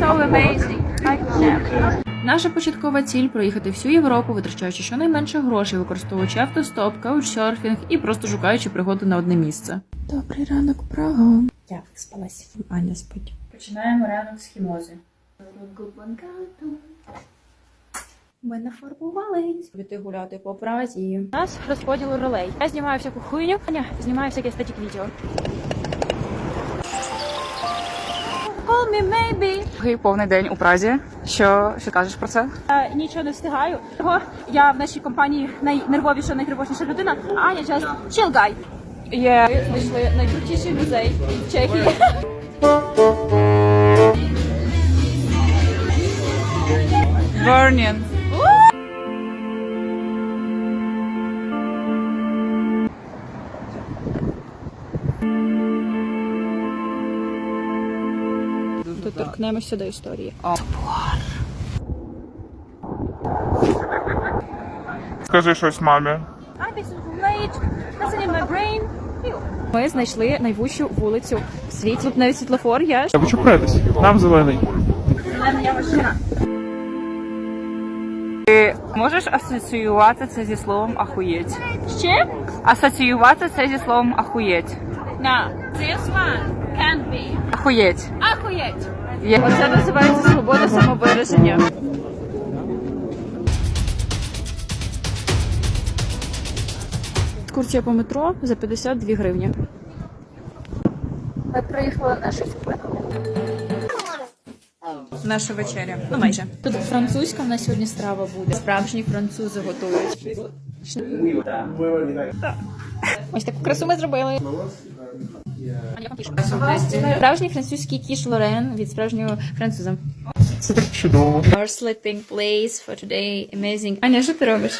So amazing. Наша початкова ціль проїхати всю Європу, витрачаючи щонайменше грошей, використовуючи автостоп, каучсерфінг і просто шукаючи пригоди на одне місце. Добрий ранок, Прага. Я виспалась. Аня спить. Починаємо ранок з хімози. Ми нафарбувались. Піти гуляти по Празі. У нас розподіл ролей. Я знімаю всяку хуйню, Аня знімає всяке статік відео. Me maybe. Другий повний день у Празі. Що, що кажеш про це? Я нічого не встигаю. Того я в нашій компанії найнервовіша, найтривожніша людина, а Аня just chill guy. Є Ми знайшли найкрутіший музей в Чехії. Вернін. Доторкнемося до історії. Скажи щось мамі. Ми знайшли найвущу вулицю в світі. Тут навіть світлофор є. Ви чупретесь? Нам зелений. Ти можеш асоціювати це зі словом ахуєть? Ще? Асоціювати це зі словом ахуєть. На. This one can be. Ахуєть. Ахуєть. Є. Оце називається свобода самовираження. Екскурсія по метро за 52 гривні. Ми приїхали на щось Наша вечеря. Ну майже. Тут французька в нас сьогодні страва буде. Справжні французи готують. Ось таку красу ми зробили. Справжній французький кіш Лорен від справжнього француза. Це так чудово. Our sleeping place for today. Amazing. Аня, що ти робиш?